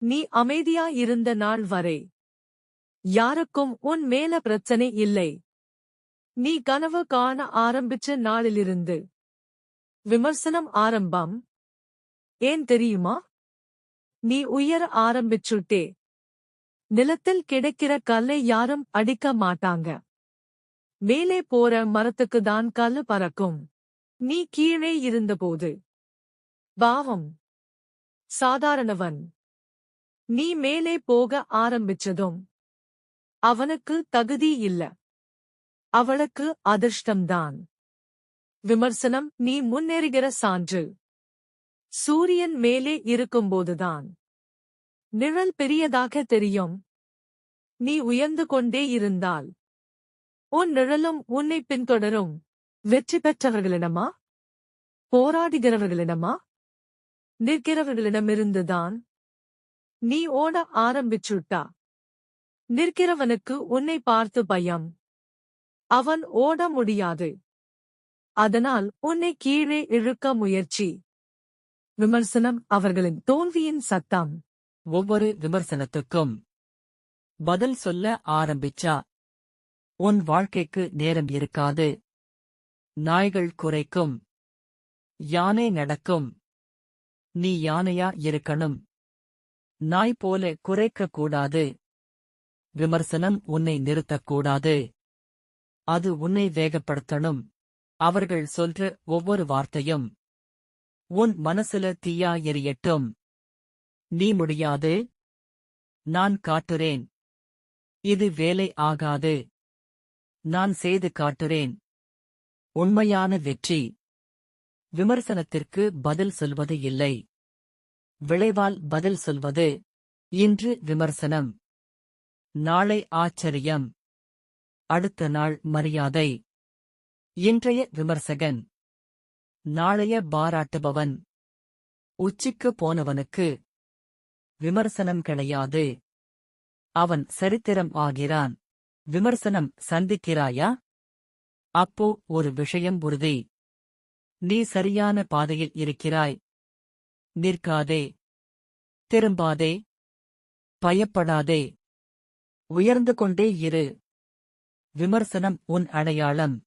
நீ அமைதியா இருந்த நாள் வரை. யாருக்கும் உன் மேல பிரச்சனை இல்லை. நீ கனவு காண ஆரம்பிச்ச நாளிலிருந்து. விமர்சனம் ஆரம்பம். ஏன் தெரியுமா? நீ உயர ஆரம்பிச்சுட்டே. நிலத்தில் கிடைக்கிற கல்லை யாரும் அடிக்க மாட்டாங்க. மேலே போற மரத்துக்கு தான் கல்லு பறக்கும். நீ கீழே இருந்தபோது. பாவம். சாதாரணவன். நீ மேலே போக ஆரம்பிச்சதும் அவனுக்கு தகுதி இல்ல. அவளுக்கு அதிர்ஷ்டம்தான். விமர்சனம் நீ முன்னேறுகிற சான்று. சூரியன் மேலே இருக்கும்போதுதான். நிழல் பெரியதாக தெரியும். நீ உயர்ந்து கொண்டே இருந்தால். உன் நிழலும் உன்னை பின்தொடரும். வெற்றி பெற்றவர்களிடமா? போராடுகிறவர்களிடமா? நிற்கிறவர்களிடமிருந்துதான். நீ ஓட ஆரம்பிச்சுட்டா? நிற்கிறவனுக்கு உன்னை பார்த்து பயம். அவன் ஓட முடியாது. அதனால் உன்னை கீழே இழுக்க முயற்சி. விமர்சனம் அவர்களின் தோல்வியின் சத்தம். ஒவ்வொரு விமர்சனத்துக்கும் பதில் சொல்ல ஆரம்பிச்சா? உன் வாழ்க்கைக்கு நேரம் இருக்காது. நாய்கள் குறைக்கும் யானை நடக்கும். நீ யானையா இருக்கணும்? நாய் போல குறைக்கக்கூடாது விமர்சனம் உன்னை நிறுத்தக்கூடாது. அது உன்னை வேகப்படுத்தணும். அவர்கள் சொல்ற ஒவ்வொரு வார்த்தையும் உன் மனசுல தீயா எரியட்டும். நீ முடியாது. நான் காட்டுறேன். இது வேலை ஆகாது. நான் செய்து காட்டுறேன். உண்மையான வெற்றி. விமர்சனத்திற்கு பதில் சொல்வது இல்லை. விளைவால் பதில் சொல்வது. இன்று விமர்சனம். நாளை ஆச்சரியம். அடுத்த நாள் மரியாதை. இன்றைய விமர்சகன். நாளைய பாராட்டுபவன். உச்சிக்கு போனவனுக்கு. விமர்சனம் கிடையாது. அவன் சரித்திரம் ஆகிறான். விமர்சனம் சந்திக்கிறாயா? அப்போ ஒரு விஷயம் உறுதி. நீ சரியான பாதையில் இருக்கிறாய். நிற்காதே. திரும்பாதே. பயப்படாதே. உயர்ந்து கொண்டே இரு. விமர்சனம் உன் அடையாளம்.